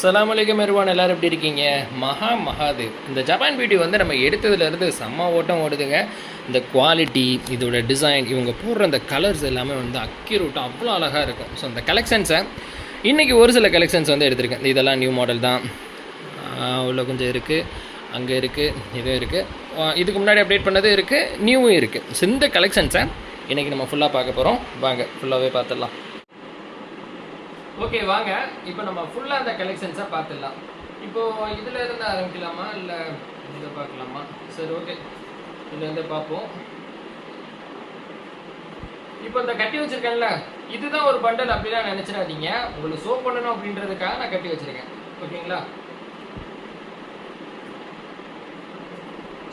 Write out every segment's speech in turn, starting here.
அஸ்லாம் அலைக்கும் எருவான் எல்லாரும் எப்படி இருக்கீங்க? மகா மகாதேவ் இந்த ஜப்பான் பியூட்டி வந்து நம்ம எடுத்ததுலேருந்து செம்ம ஓட்டம் ஓடுதுங்க. இந்த குவாலிட்டி இதோட டிசைன் இவங்க போடுற அந்த கலர்ஸ் எல்லாமே வந்து அக்யூரூட்டாக அவ்வளோ அழகாக இருக்கும். ஸோ அந்த கலெக்ஷன்ஸை இன்றைக்கி ஒரு சில கலெக்ஷன்ஸ் வந்து எடுத்திருக்கேன். இதெல்லாம் நியூ மாடல் தான். அவ்வளோ உள்ள கொஞ்சம் இருக்குது அங்கே இருக்குது இதுவும் இருக்குது இதுக்கு முன்னாடி அப்டேட் பண்ணது இருக்குது நியூவும் இருக்குது ஸோ இந்த கலெக்ஷன்ஸை இன்றைக்கி நம்ம ஃபுல்லாக பார்க்க போகிறோம் வாங்க ஃபுல்லாகவே பார்த்துடலாம். ஓகே வாங்க. இப்போ நம்ம ஃபுல்லாக அந்த கலெக்ஷன்ஸை பார்த்துடலாம். இப்போது இதில் இருந்து ஆரம்பிக்கலாமா? இல்லை இதை பார்க்கலாமா? சரி ஓகே இதுலேருந்து பார்ப்போம். இப்போ இந்த கட்டி வச்சுருக்கேன்ல இதுதான் ஒரு பண்டல் அப்படிலாம் நினச்சிடாதீங்க. உங்களுக்கு சோப் பண்ணணும் அப்படின்றதுக்காக நான் கட்டி வச்சுருக்கேன். ஓகேங்களா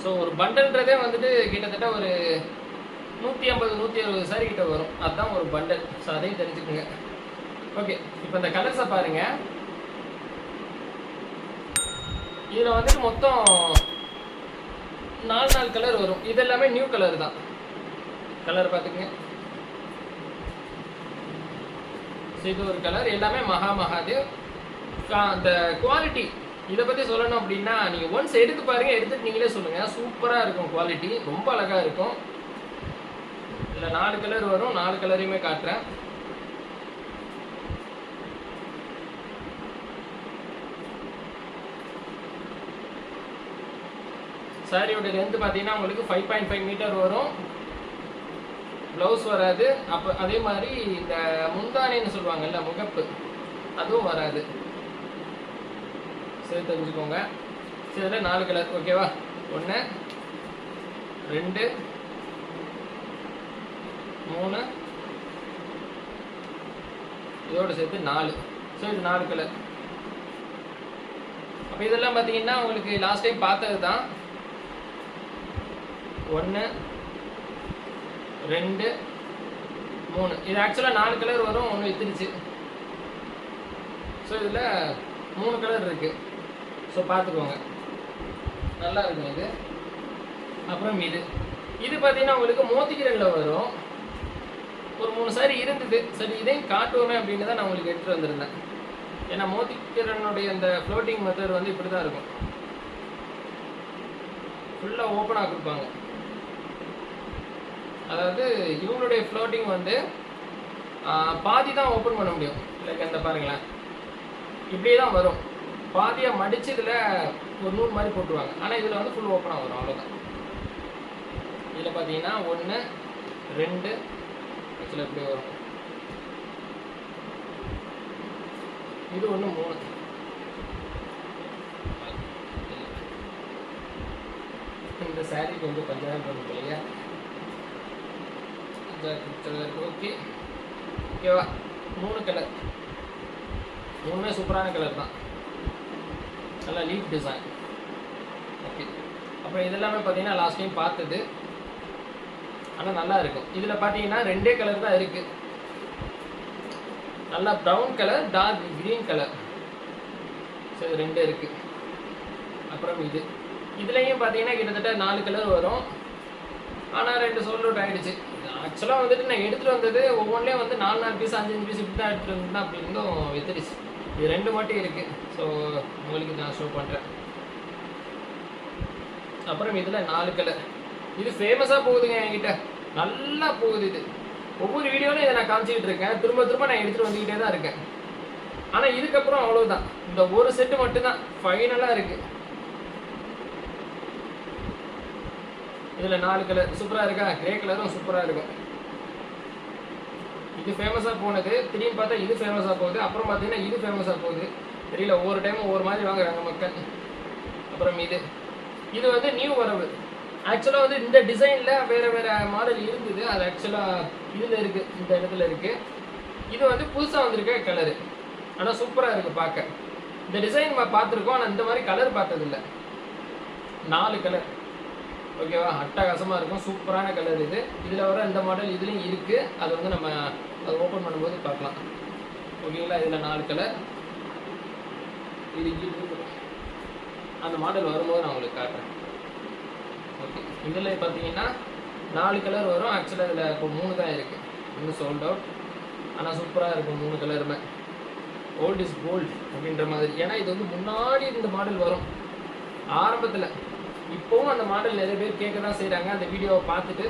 ஸோ ஒரு பண்டல்ன்றதே வந்துட்டு கிட்டத்தட்ட ஒரு நூற்றி ஐம்பது நூற்றி அறுபது சாரி கிட்ட வரும். அதுதான் ஒரு பண்டல் ஸோ அதையும் தெரிஞ்சுக்கோங்க. ஓகே இப்போ இந்த கலர்ஸை பாருங்க. இதில் வந்துட்டு மொத்தம் நாலு நாலு கலர் வரும். இது எல்லாமே நியூ கலர் தான். கலர் பார்த்துக்குங்க. இது ஒரு கலர் எல்லாமே மகா மகாதேவ். அந்த குவாலிட்டி இதை பற்றி சொல்லணும் அப்படின்னா நீங்கள் ஒன்ஸ் எடுத்து பாருங்க எடுத்துட்டு நீங்களே சொல்லுங்கள் சூப்பராக இருக்கும் குவாலிட்டி ரொம்ப அழகாக இருக்கும். இதில் நாலு கலர் வரும். நாலு கலரையுமே காட்டுறேன். சாரியோட லென்த் பார்த்தீங்கன்னா உங்களுக்கு ஃபைவ் பாயிண்ட் ஃபைவ் மீட்டர் வரும். ப்ளவுஸ் வராது. அப்போ அதே மாதிரி இந்த முந்தானைன்னு சொல்லுவாங்கல்ல முகப்பு. அதுவும் வராது. சரி தெரிஞ்சுக்கோங்க. சரி இதில் நாலு கலர் ஓகேவா ஒன்று ரெண்டு மூணு இதோட சேர்த்து நாலு. ஸோ இது நாலு கலர் அப்போ இதெல்லாம் பார்த்தீங்கன்னா உங்களுக்கு லாஸ்ட் டைம் பார்த்தது தான் ஒன்று ரெண்டு மூணு. இது ஆக்சுவலாக நாலு கலர் வரும் ஒன்று வித்துருச்சு. ஸோ இதில் மூணு கலர் இருக்குது ஸோ பார்த்துக்கோங்க. நல்லா இருக்கும் இது. அப்புறம் இது. இது பார்த்தீங்கன்னா உங்களுக்கு மோத்திக்கிறனில் வரும். ஒரு மூணு சாரி இருந்தது. சரி இதையும் காட்டுவோமே அப்படின்னு தான் நான் உங்களுக்கு எடுத்துகிட்டு வந்திருந்தேன். ஏன்னா மோத்திக்கிறனுடைய அந்த ஃப்ளோட்டிங் மெத்தட் வந்து இப்படி தான் இருக்கும் ஃபுல்லாக ஓப்பனாக கொடுப்பாங்க. அதாவது இவங்களுடைய ஃப்ளோட்டிங் வந்து பாதி தான் ஓப்பன் பண்ண முடியும். லைக் அந்த பாருங்களேன். இப்படியே தான் வரும். பாதியை மடித்து இதில் ஒரு நூறு மாதிரி போட்டுருவாங்க. ஆனால் இதில் வந்து ஃபுல் ஓப்பனாக வரும். அவ்வளோதான் இதில் பார்த்தீங்கன்னா ஒன்று ரெண்டு ஆக்சுவலாக இப்படி வரும். இது ஒன்று மூணு. இந்த சாரீ கொஞ்சம் பஞ்சாயம் பண்ணுங்க இல்லையா? ஓகே ஓகேவா மூணு கலர் மூணுமே சூப்பரான கலர் தான். நல்லா லீஃப் டிசைன் ஓகே அப்புறம் இதெல்லாமே பார்த்தீங்கன்னா லாஸ்ட் டைம் பார்த்தது. ஆனால் நல்லா இருக்கும். இதில் பார்த்தீங்கன்னா ரெண்டே கலர் தான் இருக்குது நல்லா brown colour dark green colour சரி ரெண்டு இருக்குது அப்புறம் இது. இதுலேயும் பார்த்தீங்கன்னா கிட்டத்தட்ட நாலு கலர் வரும். ஆனால் ரெண்டு சோல்ட் அவுட் ஆகிடுச்சு ஆக்சுவலாக வந்துட்டு நான் எடுத்துகிட்டு வந்தது ஒவ்வொன்றிலே வந்து நாலு நாலு பீஸ் அஞ்சு அஞ்சு பீஸ் இப்படி தான் எடுத்துகிட்டு வந்தேன். அப்படி இருந்தும் இது ரெண்டு மட்டும் இருக்குது ஸோ உங்களுக்கு நான் ஷோ பண்ணுறேன் அப்புறம் இதில் நாலு கலர் இது ஃபேமஸாக போகுதுங்க என்கிட்ட. நல்லா போகுது இது. ஒவ்வொரு வீடியோவிலும் இதை நான் காமிச்சிக்கிட்டு இருக்கேன். திரும்ப திரும்ப நான் எடுத்துகிட்டு வந்துக்கிட்டே தான் இருக்கேன். ஆனால் இதுக்கப்புறம் அவ்வளோதான் இந்த ஒரு செட்டு மட்டும்தான். ஃபைனலாக இருக்குது இதில் நாலு கலர் சூப்பராக இருக்கா? கிரே கலரும் சூப்பராக இருக்கும். இது ஃபேமஸாக போனது திடீர்னு பார்த்தா இது ஃபேமஸாக போகுது அப்புறம் பார்த்தீங்கன்னா இது ஃபேமஸாக போகுது. தெரியல ஒவ்வொரு டைம் ஒவ்வொரு மாதிரி வாங்குறாங்க மக்கள். அப்புறம் இது. இது வந்து நியூ வரவு. ஆக்சுவலாக வந்து இந்த டிசைனில் வேறு வேறு மாடல் இருந்தது. அது ஆக்சுவலாக இதில் இருக்குது இந்த இடத்துல இருக்குது இது வந்து புதுசாக வந்திருக்க கலரு ஆனால் சூப்பராக இருக்குது பார்க்க. இந்த டிசைன் பார்த்துருக்கோம் ஆனால் இந்த மாதிரி கலர் பார்த்ததில்ல. நாலு கலர் ஓகேவா? அட்டகாசமாக இருக்கும். சூப்பரான கலர் இது. இதில் வர இந்த மாடல் இதுலேயும் இருக்குது அது வந்து நம்ம அதை ஓப்பன் பண்ணும்போது பார்க்கலாம். ஓகேங்களா? இதில் நாலு கலர் இது அந்த மாடல் வரும்போது நான் உங்களுக்கு காட்டுறேன். ஓகே. இதில் பார்த்தீங்கன்னா நாலு கலர் வரும். ஆக்சுவலாக இதில் இப்போ மூணு தான் இருக்குது இன்னும் சோல்ட் அவுட் ஆனால் சூப்பராக இருக்கும் மூணு கலருமே ஓல்ட் இஸ் கோல்டு அப்படின்ற மாதிரி. ஏன்னா இது வந்து முன்னாடி இந்த மாடல் வரும். ஆரம்பத்தில். இப்போவும் அந்த மாடல் நிறைய பேர் கேட்க தான் செய்கிறாங்க அந்த வீடியோவை பார்த்துட்டு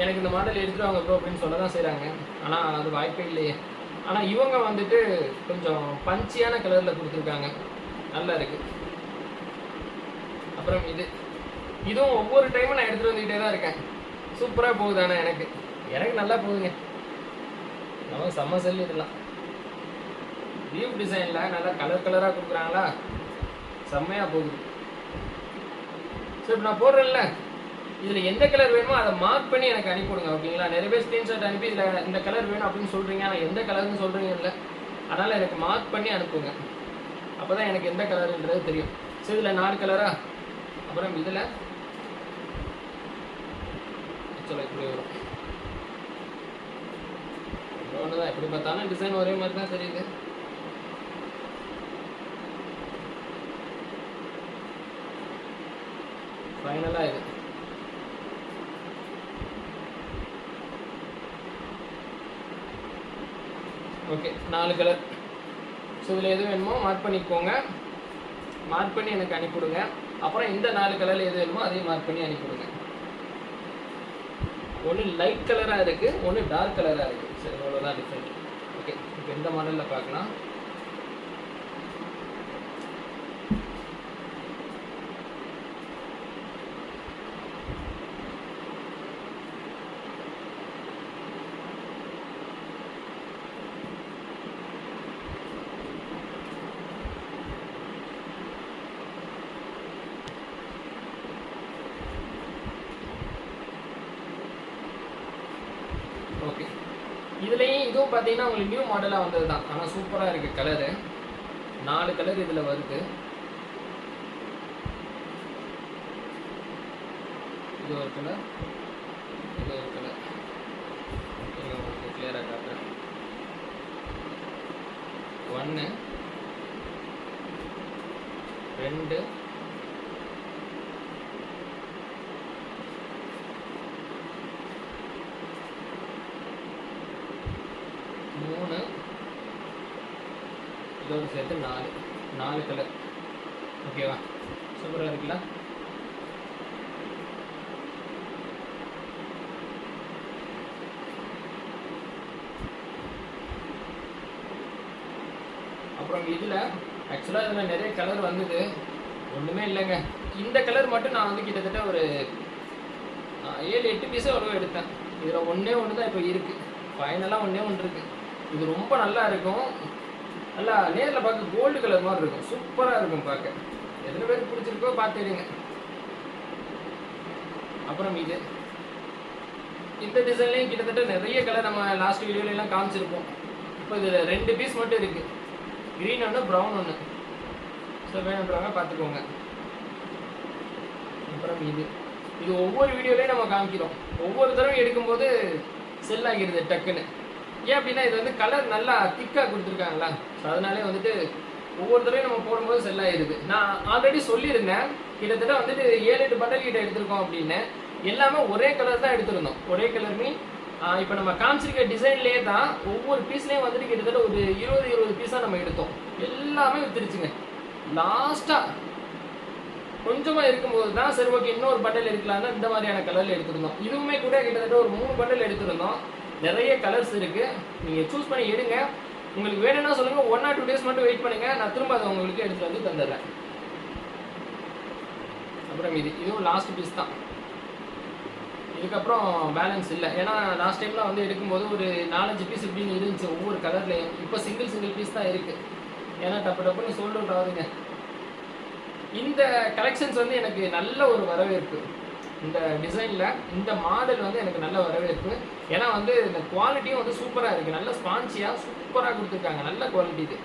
எனக்கு இந்த மாடல் எடுத்துகிட்டு வாங்க ப்ரோ அப்படின்னு சொல்ல தான் செய்கிறாங்க ஆனால் அது வாய்ப்பே இல்லையே. ஆனால் இவங்க வந்துட்டு கொஞ்சம் பஞ்சியான கலரில் கொடுத்துருக்காங்க. நல்லா இருக்கு. அப்புறம் இது. இதுவும் ஒவ்வொரு டைமும் நான் எடுத்துகிட்டு வந்துக்கிட்டே தான் இருக்கேன். சூப்பராக போகுது ஆனால் எனக்கு. எனக்கு நல்லா போகுதுங்க. நமக்கு செம்ம செல்லு இதெல்லாம். லீவ் டிசைனில் நல்லா கலர் கலராக கொடுக்குறாங்களா? செம்மையாக போகுது. ஸோ இப்போ நான் போடுறேன்ல. இதில் எந்த கலர் வேணுமோ அதை மார்க் பண்ணி எனக்கு அனுப்பிவிடுங்க ஓகேங்களா நிறைய பேர் ஸ்க்ரீன்ஷாட் அனுப்பி இதில் இந்த கலர் வேணும் அப்படின்னு சொல்கிறீங்க ஆனால் எந்த கலர்னு சொல்கிறீங்க இல்லை. அதனால் எனக்கு மார்க் பண்ணி அனுப்புங்க. அப்போ தான் எனக்கு எந்த கலருன்றது தெரியும். ஸோ இதில் நாலு கலரா அப்புறம் இதில் சொல்ல இப்படி வரும். ஒன்று தான் எப்படி பார்த்தாலும் டிசைன் ஒரே மாதிரி தான் தெரியுது. ஃபைனலாக இது. ஓகே நாலு கலர் ஸோ இதில் எது வேணுமோ மார்க் பண்ணிக்கோங்க. மார்க் பண்ணி எனக்கு அனுப்பிவிடுங்க. அப்புறம் இந்த நாலு கலரில் எது வேணுமோ அதையும் மார்க் பண்ணி அனுப்பிவிடுங்க. ஒன்று லைட் கலராக இருக்குது ஒன்று டார்க் கலராக இருக்குது சரி இவ்வளோதான் டிஃப்ரெண்ட் ஓகே இப்போ எந்த மாடலில் பார்க்கலாம் ஓகே இதுலேயும் இதுவும் பார்த்தீங்கன்னா உங்களுக்கு நியூ மாடலாக வந்தது தான் ஆனால் சூப்பராக இருக்குது கலரு நாலு கலர் இதில் வருது. இது ஒரு கலர் இது ஒரு கலர் உங்களுக்கு கிளியராக காட்டுறேன் ஒன்று ரெண்டு மூணு இதோடு சேர்த்து நாலு நாலு கலர் ஓகேவா சூப்பராக இருக்குல்ல? அப்புறம் இதில் ஆக்சுவலாக இதில் நிறைய கலர் வந்தது. ஒன்றுமே இல்லைங்க. இந்த கலர் மட்டும் நான் வந்து கிட்டத்தட்ட ஒரு ஏழு எட்டு பீஸே அவ்வளோ எடுத்தேன். இதில் ஒன்றே ஒன்று தான் இப்போ இருக்குது ஃபைனலாக ஒன்றே ஒன்று இருக்குது இது ரொம்ப நல்லா இருக்கும். நல்லா நேரில் பார்க்க கோல்டு கலர் மாதிரி இருக்கும். சூப்பராக இருக்கும் பார்க்க. எத்தனை பேருக்கு பிடிச்சிருக்கோ பார்த்துடுங்க அப்புறம் இது. இந்த டிசைன்லேயும் கிட்டத்தட்ட நிறைய கலர் நம்ம லாஸ்ட் வீடியோலாம் காமிச்சிருப்போம். இப்போ இதில் ரெண்டு பீஸ் மட்டும் இருக்குது க்ரீன் ஒன்று ப்ரௌன் ஒன்று ஸோ வேணுன்றவங்க பார்த்துக்கோங்க. அப்புறம் இது. இது ஒவ்வொரு வீடியோலையும் நம்ம காமிக்கிறோம். ஒவ்வொரு தடவை எடுக்கும்போது செல் ஆகிடுது டக்குன்னு. ஏன் அப்படின்னா இது வந்து கலர் நல்லா திக்காக கொடுத்துருக்காங்களா ஸோ அதனாலே வந்துட்டு ஒவ்வொரு தடவையும் நம்ம போடும்போது செல் ஆகிடுது நான் ஆல்ரெடி சொல்லியிருந்தேன் கிட்டத்தட்ட வந்துட்டு ஏழு எட்டு பண்டல் கிட்ட எடுத்திருக்கோம் அப்படின்னு. எல்லாமே ஒரே கலர் தான் எடுத்திருந்தோம். ஒரே கலர் மீன் இப்போ நம்ம காமிச்சிருக்க டிசைன்லேயே தான் ஒவ்வொரு பீஸ்லேயும் வந்துட்டு கிட்டத்தட்ட ஒரு இருபது இருபது பீஸாக நம்ம எடுத்தோம். எல்லாமே வித்துருச்சுங்க. லாஸ்ட்டாக கொஞ்சமாக இருக்கும்போது தான் சரி ஓகே இன்னொரு பண்டல் எடுக்கலாம்னா இந்த மாதிரியான கலரில் எடுத்திருந்தோம். இதுவுமே கூட கிட்டத்தட்ட ஒரு மூணு பண்டல் எடுத்திருந்தோம். நிறைய கலர்ஸ் இருக்குது நீங்கள் சூஸ் பண்ணி எடுங்க. உங்களுக்கு வேணும்னா சொல்லுங்கள் ஒன் ஆர் டூ டேஸ் மட்டும் வெயிட் பண்ணுங்கள் நான் திரும்ப அதை உங்களுக்கு எடுத்து வந்து தந்துடுறேன். அப்புறம் இது இதுவும் லாஸ்ட் பீஸ் தான். இதுக்கப்புறம் பேலன்ஸ் இல்லை. ஏன்னா லாஸ்ட் டைம்லாம் வந்து எடுக்கும்போது ஒரு நாலஞ்சு பீஸ் இப்படின்னு இருந்துச்சு ஒவ்வொரு கலர்லையும் இப்போ சிங்கிள் சிங்கிள் பீஸ் தான் இருக்குது ஏன்னா டப்பு டப்புன்னு சோல்ட் அவுட் ஆகுதுங்க இந்த கலெக்ஷன்ஸ் வந்து எனக்கு நல்ல ஒரு வரவேற்பு. இந்த டிசைனில் இந்த மாடல் வந்து எனக்கு நல்ல வரவேற்பு. ஏன்னா வந்து இந்த குவாலிட்டியும் வந்து சூப்பராக இருக்குது நல்ல ஸ்பான்சியாக சூப்பராக கொடுத்துருக்காங்க. நல்ல குவாலிட்டி இது.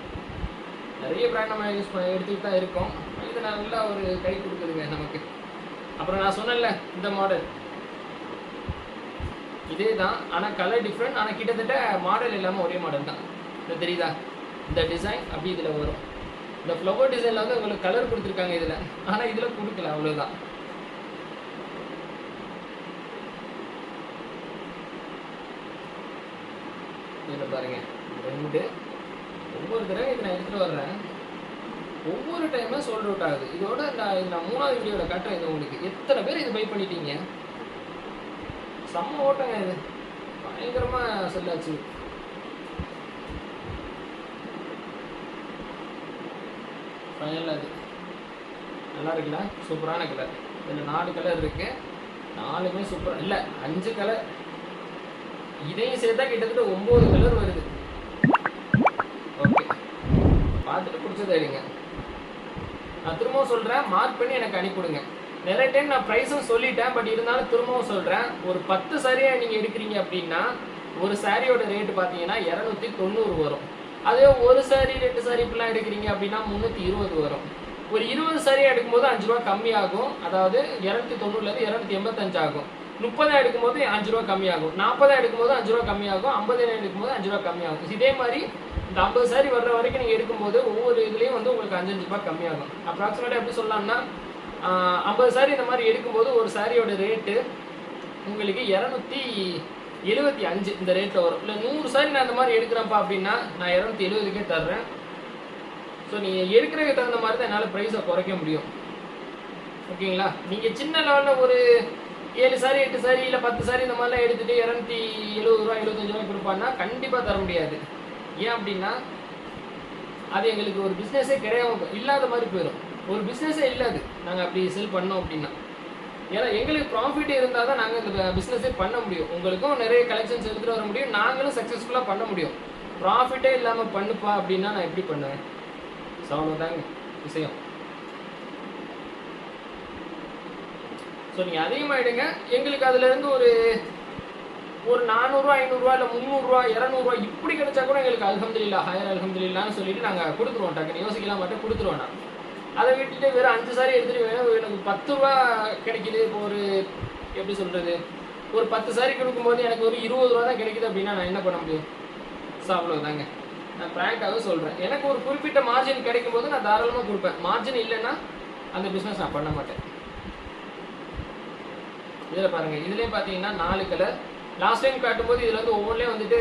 நிறைய பிராண்ட் நம்ம யூஸ் பண்ண எடுத்துக்கிட்டு தான் இருக்கோம். இது நல்ல ஒரு கை கொடுக்குதுங்க நமக்கு. அப்புறம் நான் சொன்னேன்ல இந்த மாடல் இதே தான் ஆனால் கலர் டிஃப்ரெண்ட் ஆனால் கிட்டத்தட்ட மாடல் இல்லாமல் ஒரே மாடல் தான். இது தெரியுதா? இந்த டிசைன் அப்படி இதில் வரும். இந்த ஃப்ளவர் டிசைனில் வந்து உங்களுக்கு கலர் கொடுத்துருக்காங்க இதில். ஆனால் இதில் கொடுக்கல அவ்வளோதான் இதில் பாருங்க. ரெண்டு. ஒவ்வொரு தடவை இதை நான் எடுத்துகிட்டு வர்றேன். ஒவ்வொரு டைமும் சோல்ட் அவுட் ஆகுது. இதோட நான் இது நான் மூணாவது வீடியோவில் காட்டுறேன் இது உங்களுக்கு. எத்தனை பேர் இது பை பண்ணிட்டீங்க? செம்ம ஓட்டங்க இது. பயங்கரமாக செல்லாச்சு ஃபைனல் அது நல்லா இருக்குல்ல? சூப்பரான கலர் இதில் நாலு கலர் இருக்கு. நாலுமே சூப்பர் இல்லை அஞ்சு கலர் இதையும் சேர்த்தா கிட்டத்தட்ட ஒம்பது கலர் வருது. ஓகே பார்த்துட்டு பிடிச்சதை எடுங்க. நான் திரும்பவும் சொல்கிறேன் மார்க் பண்ணி எனக்கு அனுப்பிவிடுங்க நிறைய டைம் நான் ப்ரைஸும் சொல்லிட்டேன் பட் இருந்தாலும் திரும்பவும் சொல்கிறேன் ஒரு பத்து சாரியை நீங்கள் எடுக்கிறீங்க அப்படின்னா ஒரு சாரியோட ரேட்டு பார்த்தீங்கன்னா இரநூத்தி தொண்ணூறு வரும். அதே ஒரு சாரி ரெண்டு சாரி இப்படிலாம் எடுக்கிறீங்க அப்படின்னா முந்நூற்றி இருபது வரும். ஒரு இருபது சாரி எடுக்கும்போது அஞ்சு ரூபா கம்மியாகும். அதாவது இரநூத்தி தொண்ணூறுலேருந்து இரநூத்தி எண்பத்தஞ்சு ஆகும். முப்பதாயிரம் எடுக்கும்போது அஞ்சு ரூபா கம்மியாகும். நாற்பதாயிரம் எடுக்கும்போது அஞ்சு ரூபா கம்மியாகும். ஐம்பதாயிரம் எடுக்கும்போது அஞ்சு ரூபா கம்மியாகும். இதே மாதிரி இந்த ஐம்பது சாரி வர்ற வரைக்கும் நீங்கள் எடுக்கும்போது ஒவ்வொரு இதுலேயும் வந்து உங்களுக்கு அஞ்சு அஞ்சு ரூபாய் கம்மியாகும் அப்ராக்சிமேட்டாக எப்படி சொல்லலாம்னா ஐம்பது சாரி இந்த மாதிரி எடுக்கும்போது ஒரு சாரியோட ரேட்டு உங்களுக்கு இரநூத்தி எழுபத்தி அஞ்சு இந்த ரேட்டில் வரும். இல்லை நூறு சாரி நான் இந்த மாதிரி எடுக்கிறேன்ப்பா அப்படின்னா நான் இரநூத்தி எழுபதுக்கே தர்றேன். ஸோ நீங்கள் எடுக்கிறதுக்கு தகுந்த மாதிரி தான் என்னால் ப்ரைஸை குறைக்க முடியும். ஓகேங்களா நீங்கள் சின்ன லெவலில் ஒரு ஏழு சாரி எட்டு சாரி இல்லை பத்து சாரி இந்த மாதிரிலாம் எடுத்துகிட்டு இரநூத்தி எழுபது ரூபா எழுபத்தஞ்சு ரூபாய் கொடுப்பான்னா கண்டிப்பாக தர முடியாது. ஏன் அப்படின்னா அது எங்களுக்கு ஒரு பிஸ்னஸே கிடையாது இல்லாத மாதிரி போயிடும் ஒரு பிஸ்னஸே இல்லாது. நாங்கள் அப்படி செல் பண்ணோம் அப்படின்னா. ஏன்னா எங்களுக்கு ப்ராஃபிட் இருந்தால் தான் நாங்கள் இந்த பிஸ்னஸே பண்ண முடியும். உங்களுக்கும் நிறைய கலெக்ஷன்ஸ் எடுத்துகிட்டு வர முடியும். நாங்களும் சக்ஸஸ்ஃபுல்லாக பண்ண முடியும். ப்ராஃபிட்டே இல்லாமல் பண்ணுப்பா அப்படின்னா நான் எப்படி பண்ணுவேன்? சவுண்ட் தாங்க விஷயம். ஸோ நீங்கள் அதிகமாக எடுங்க. எங்களுக்கு அதுலேருந்து ஒரு ஒரு நானூறுரூவா ஐநூறுரூவா இல்லை முந்நூறுரூவா இரநூறுவா இப்படி கிடைச்சா கூட எங்களுக்கு அல்ஹம்துலில்லா ஹயர் அல்ஹம்துலில்லான்னு சொல்லிட்டு நாங்கள் கொடுத்துருவோம். டக்குன்னு யோசிக்கலாம் மட்டும் கொடுத்துருவோம் நான் அதை விட்டுட்டு வெறும் அஞ்சு சாரி எடுத்துகிட்டு எனக்கு பத்து ரூபா கிடைக்குது. இப்போ ஒரு எப்படி சொல்கிறது ஒரு பத்து சாரி கொடுக்கும்போது எனக்கு ஒரு இருபது ரூபா தான் கிடைக்குது அப்படின்னா நான் என்ன பண்ண முடியும்? ஸோ அவ்வளோதாங்க நான் ப்ராங்காக சொல்கிறேன் எனக்கு ஒரு குறிப்பிட்ட மார்ஜின் கிடைக்கும் போது நான் தாராளமாக கொடுப்பேன். மார்ஜின் இல்லைன்னா அந்த பிஸ்னஸ் நான் பண்ண மாட்டேன். இதில் பாருங்கள் இதுலேயும் பார்த்தீங்கன்னா நாலு கலர் லாஸ்ட் டைம் காட்டும்போது இதில் வந்து ஒவ்வொன்றிலே வந்துட்டு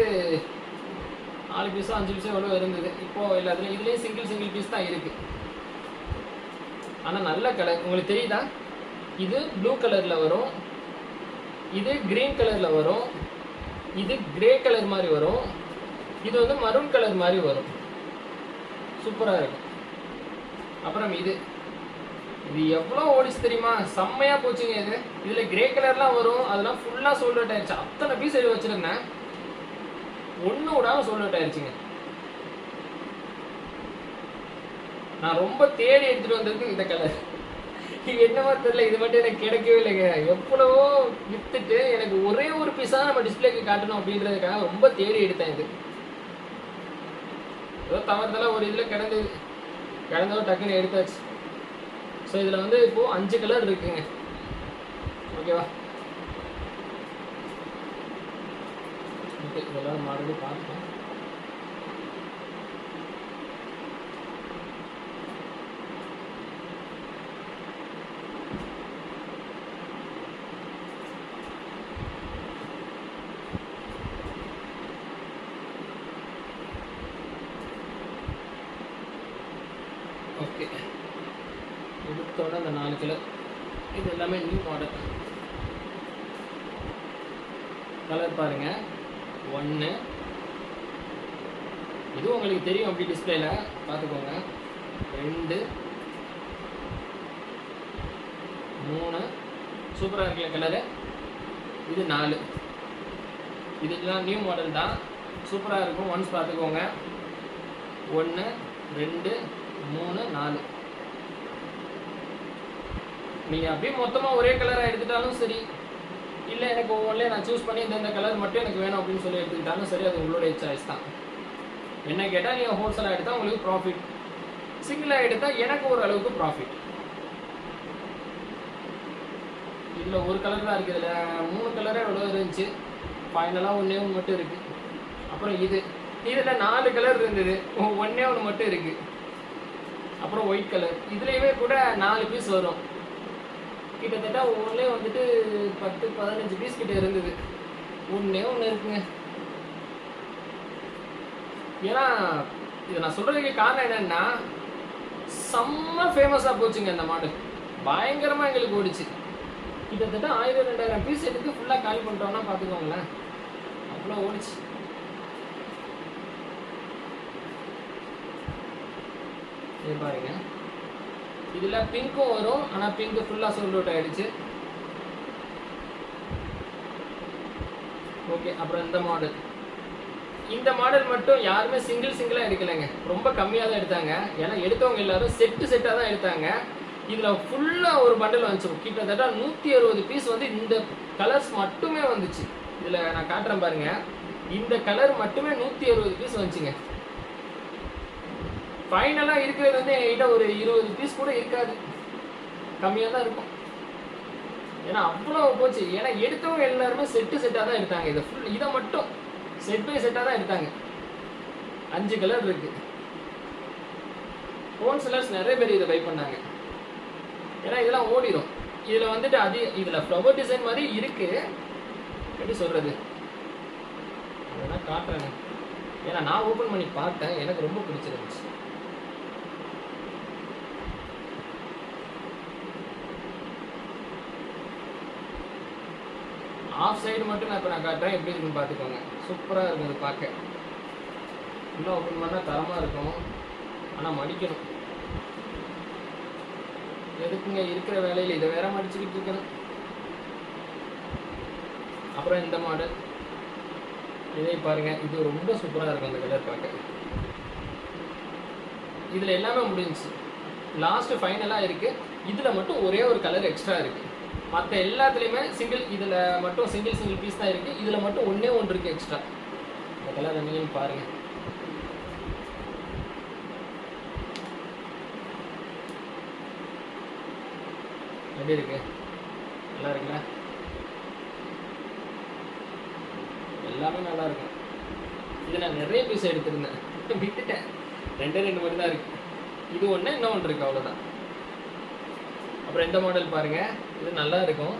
நாலு பீஸோ அஞ்சு பீஸோ எவ்வளோ இருந்தது. இப்போது எல்லாத்துலேயும் இதுலேயும் சிங்கிள் சிங்கிள் பீஸ் தான் இருக்குது ஆனால் நல்ல கலர் உங்களுக்கு தெரியுதா? இது ப்ளூ கலரில் வரும். இது க்ரீன் கலரில் வரும். இது கிரே கலர் மாதிரி வரும். இது வந்து மரூன் கலர் மாதிரி வரும். சூப்பராக இருக்கும். அப்புறம் இது. இது எவ்வளோ ஓடிச்சு தெரியுமா? செம்மையாக போச்சுங்க இது. இதில் கிரே கலர்லாம் வரும். அதெல்லாம் ஃபுல்லாக சோல்ட் அவுட் ஆயிடுச்சு. அத்தனை பீஸ் எழுதி வச்சுருந்தேன். ஒன்று விடாம சோல்ட் அவுட் ஆயிடுச்சுங்க. நான் ரொம்ப தேடி எடுத்துகிட்டு வந்திருக்கு இந்த கலர் இது என்னவா தெரியல. இது மட்டும் எனக்கு கிடைக்கவே இல்லைங்க. எவ்வளவோ வித்துட்டு எனக்கு ஒரே ஒரு பீஸா நம்ம டிஸ்பிளேக்கு காட்டணும் அப்படின்றதுக்காக ரொம்ப தேடி எடுத்தேன் இது. ஏதோ தவறுதெல்லாம் ஒரு இதில் கிடந்தது கிடந்தோ டக்குன்னு எடுத்தாச்சு. ஸோ இதில் வந்து இப்போ அஞ்சு கலர் இருக்குங்க. ஓகேவா ஓகே இதெல்லாம் மறுபடியும் பார்க்கலாம். ஓகே எடுத்தோட அந்த நாலு கிலோ. இது எல்லாமே நியூ மாடல் கலர் பாருங்க. ஒன்று இதுவும் உங்களுக்கு தெரியும் அப்படி டிஸ்பிளேல பார்த்துக்கோங்க. ரெண்டு. மூணு. சூப்பராக இருக்குல்ல கலரு இது நாலு. இதுலாம் நியூ மாடல் தான். சூப்பராக இருக்கும். ஒன்ஸ் பார்த்துக்கோங்க. ஒன்று ரெண்டு மூணு நாலு. நீங்கள் அப்படியே மொத்தமாக ஒரே கலராக எடுத்துட்டாலும் சரி. இல்லை எனக்கு ஒவ்வொன்றிலே நான் சூஸ் பண்ணி இந்த கலர் மட்டும் எனக்கு வேணும் அப்படின்னு சொல்லி எடுத்துக்கிட்டாலும் சரி அது உங்களுடைய சாய்ஸ் தான். என்ன கேட்டால் நீங்கள் ஹோல்சேலாக எடுத்தால் உங்களுக்கு ப்ராஃபிட் சிங்கிளாக எடுத்தால் எனக்கு ஒரு அளவுக்கு ப்ராஃபிட் இதில் ஒரு கலர் தான் இருக்குது இதில் மூணு கலரே எவ்வளோ இருந்துச்சு. ஃபைனலாக ஒன்றே ஒன்று மட்டும் இருக்குது அப்புறம் இது. இதில் நாலு கலர் இருந்தது. ஒன்றே ஒன்று மட்டும் இருக்குது அப்புறம் ஒயிட் கலர் இதுலேயுமே கூட நாலு பீஸ் வரும். கிட்டத்தட்ட ஒவ்வொன்றிலே வந்துட்டு பத்து பதினஞ்சு பீஸ் கிட்ட இருந்தது. ஒன்றே ஒன்று இருக்குங்க. ஏன்னா இதை நான் சொல்கிறதுக்கு காரணம் என்னன்னா செம்ம ஃபேமஸாக போச்சுங்க இந்த மாடு. பயங்கரமாக எங்களுக்கு ஓடிச்சு. கிட்டத்தட்ட ஆயிரம் ரெண்டாயிரம் பீஸ் எடுத்து ஃபுல்லாக காலி பண்ணிட்டோம்னா பார்த்துக்கோங்களேன் அவ்வளோ ஓடிச்சு. பாருங்க. இதில் பிங்க்கும் வரும். ஆனால் பிங்க்கு ஃபுல்லாக சோல்ட் அவுட் ஓகே அப்புறம் இந்த மாடல் இந்த மாடல் மட்டும் யாருமே சிங்கிள் சிங்கிளாக எடுக்கலைங்க. ரொம்ப கம்மியாக தான் எடுத்தாங்க. ஏன்னா எடுத்தவங்க எல்லாரும் செட்டு செட்டாக தான் எடுத்தாங்க. இதில் ஃபுல்லாக ஒரு பண்டல் வந்துச்சு. கிட்டத்தட்ட நூற்றி அறுபது பீஸ் வந்து இந்த கலர்ஸ் மட்டுமே வந்துச்சு. இதில் நான் காட்டுறேன் பாருங்கள் இந்த கலர் மட்டுமே நூற்றி அறுபது பீஸ் வந்துச்சுங்க. ஃபைனலாக இருக்கிறது வந்து என்கிட்ட ஒரு இருபது பீஸ் கூட இருக்காது. கம்மியாக தான் இருக்கும். ஏன்னா அவ்வளோ போச்சு. ஏன்னா எடுத்தவங்க எல்லாருமே செட்டு செட்டாக தான் எடுத்தாங்க. இதை ஃபுல் இதை மட்டும் செட் பை செட்டாக தான் எடுத்தாங்க. அஞ்சு கலர் இருக்கு. ஃபோன் செல்லர்ஸ் நிறைய பேர் இதை பை பண்ணாங்க. ஏன்னா இதெல்லாம் ஓடிடும் இதில் வந்துட்டு அது இதில் ஃப்ளவர் டிசைன் மாதிரி இருக்கு. எப்படி சொல்றது? அதெல்லாம் காட்டுறேங்க ஏன்னா நான் ஓப்பன் பண்ணி பார்த்தேன். எனக்கு ரொம்ப பிடிச்சிருந்துச்சு. ஆஃப் சைடு மட்டும் நான் இப்போ நான் காட்டுறேன். எப்படி இருக்குன்னு பார்த்துக்கோங்க. சூப்பராக இருக்கும் இது பார்க்க. இன்னும் ஓப்பன் பண்ணால் தரமாக இருக்கும். ஆனால் மடிக்கணும். எதுக்குங்க இருக்கிற வேலையில் இதை வேற மடிச்சுக்கிட்டு இருக்கணும்? அப்புறம் இந்த மாடல் இதை பாருங்க. இது ரொம்ப சூப்பராக இருக்கும் அந்த கலர் பார்க்க. இதில் எல்லாமே முடிஞ்சுச்சு. லாஸ்ட் ஃபைனலாக இருக்குது இதில் மட்டும் ஒரே ஒரு கலர் எக்ஸ்ட்ரா இருக்கு. மற்ற எல்லாத்துலேயுமே சிங்கிள் இதில் மட்டும் சிங்கிள் சிங்கிள் பீஸ் தான் இருக்குது இதில் மட்டும் ஒன்றே ஒன்று இருக்குது எக்ஸ்ட்ரா இந்த கலர் பாருங்கள் பாருங்க. எப்படி இருக்கு? நல்லா இருக்குல்ல? எல்லாமே நல்லா இருக்கும் இது நான் நிறைய பீஸ் எடுத்திருந்தேன். விட்டுட்டேன். ரெண்டே ரெண்டு மட்டும் தான் இருக்கு. இது ஒன்று இன்னும் ஒன்று இருக்குது அவ்வளோதான் அப்புறம் இந்த மாடல் பாருங்க. இது நல்லா இருக்கும்.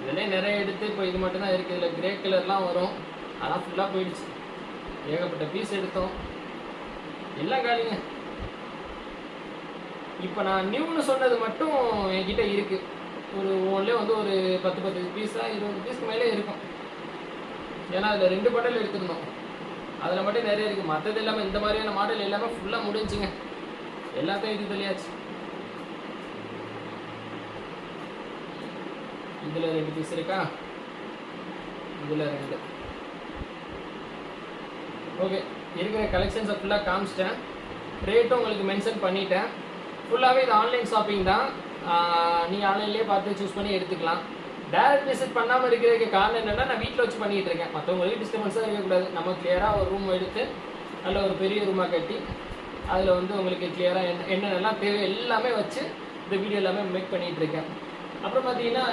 இதுலேயே நிறைய எடுத்து இப்போ இது மட்டும்தான் இருக்குது இதில் கிரே கலர்லாம் வரும். அதெல்லாம் ஃபுல்லாக போயிடுச்சு. ஏகப்பட்ட பீஸ் எடுத்தோம். எல்லாம் காலிங்க. இப்போ நான் நியூன்னு சொன்னது மட்டும் என்கிட்ட இருக்கு. ஒரு ஒன்லேயே வந்து ஒரு பத்து பத்து பீஸாக இருபது பீஸ்க்கு மேலே இருக்கும். ஏன்னா அதில் ரெண்டு பண்டல் எடுத்திருந்தோம். அதில் மட்டும் நிறைய இருக்குது மற்றது எல்லாமே இந்த மாதிரியான மாடல் எல்லாமே ஃபுல்லாக முடிஞ்சுங்க. எல்லாத்தையும் இது தெரியாச்சு இதில் ரெண்டு பீஸ் இருக்கா? இதில் ரெண்டு. ஓகே இருக்கிற கலெக்ஷன்ஸை ஃபுல்லாக காமிச்சிட்டேன். ரேட்டும் உங்களுக்கு மென்ஷன் பண்ணிட்டேன். ஃபுல்லாகவே இது ஆன்லைன் ஷாப்பிங் தான். நீங்கள் ஆன்லைன்லேயே பார்த்து சூஸ் பண்ணி எடுத்துக்கலாம். டேரக்ட் விசிட் பண்ணாமல் இருக்கிறதுக்கு காரணம் என்னென்னா நான் வீட்டில் வச்சு பண்ணிகிட்டு இருக்கேன். மற்றவங்களுக்கு டிஸ்டர்பன்ஸாக இருக்கக்கூடாது. நம்ம கிளியராக ஒரு ரூம் எடுத்து நல்ல ஒரு பெரிய ரூமாக கட்டி அதில் வந்து உங்களுக்கு கிளியராக என்ன என்னென்னலாம் தேவை எல்லாமே வச்சு இந்த வீடியோ எல்லாமே மேக் பண்ணிகிட்டு இருக்கேன். அப்புறம் பார்த்தீங்கன்னா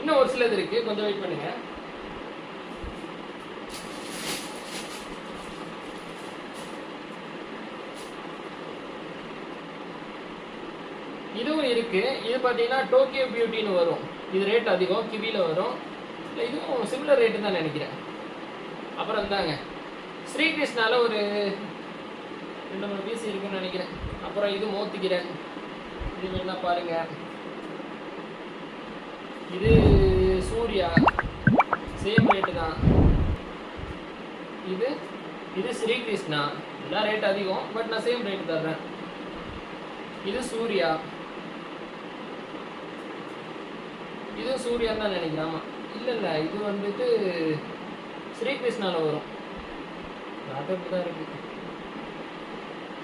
இன்னும் ஒரு சிலது இருக்குது கொஞ்சம் வெயிட் பண்ணுங்கள் இதுவும் இருக்குது இது பார்த்தீங்கன்னா டோக்கியோ பியூட்டின்னு வரும். இது ரேட் அதிகம் கிவியில் வரும். இல்லை இதுவும் சிமிலர் ரேட்டு தான் நினைக்கிறேன். அப்புறம் இந்தாங்க. ஸ்ரீகிருஷ்ணாவில் ஒரு ரெண்டு மூணு பீஸ் இருக்குன்னு நினைக்கிறேன். அப்புறம் இது மோத்திக்கிறேன். இது வேணா பாருங்க. இது சூர்யா. சேம் ரேட்டு தான். இது இது ஸ்ரீகிருஷ்ணா. எல்லாம் ரேட் அதிகம் பட் நான் சேம் ரேட் தர்றேன். இது சூர்யா. இது சூர்யான்னு தான் நினைக்கிறேன். ஆமா. இல்லை இல்லை இது வந்துட்டு ஸ்ரீகிருஷ்ணால வரும். அது அப்படி தான் இருக்கு.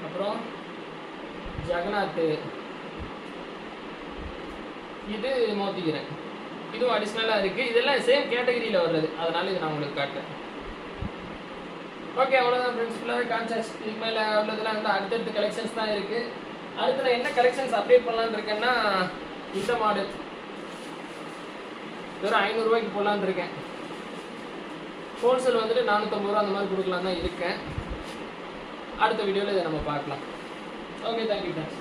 அப்புறம் ஜெகநாத். இது மோத்திக்கிறேன் இதுவும் அடிஷ்னலாக இருக்குது இதெல்லாம் சேம் கேட்டகரியில் வர்றது. அதனால இது நான் உங்களுக்கு காட்டுறேன். ஓகே அவ்வளோதான் ஃப்ரெண்ட்ஸ் ஃபுல்லாகவே கான்சாஸ் இனிமேல் அவ்வளோதெல்லாம் வந்து அடுத்தடுத்த கலெக்ஷன்ஸ் தான் இருக்கு. அடுத்து நான் என்ன கலெக்ஷன்ஸ் அப்டேட் பண்ணலான்னு இருக்கேன்னா இந்த மாடல் வெறும் ஐநூறுரூவாய்க்கு போடலான் இருக்கேன் ஹோல்சேல் வந்துட்டு நானூற்றம்பது ரூபா அந்த மாதிரி கொடுக்கலாம் தான் இருக்கேன். அடுத்த வீடியோவில் இதை நம்ம பார்க்கலாம். Okay thank you thanks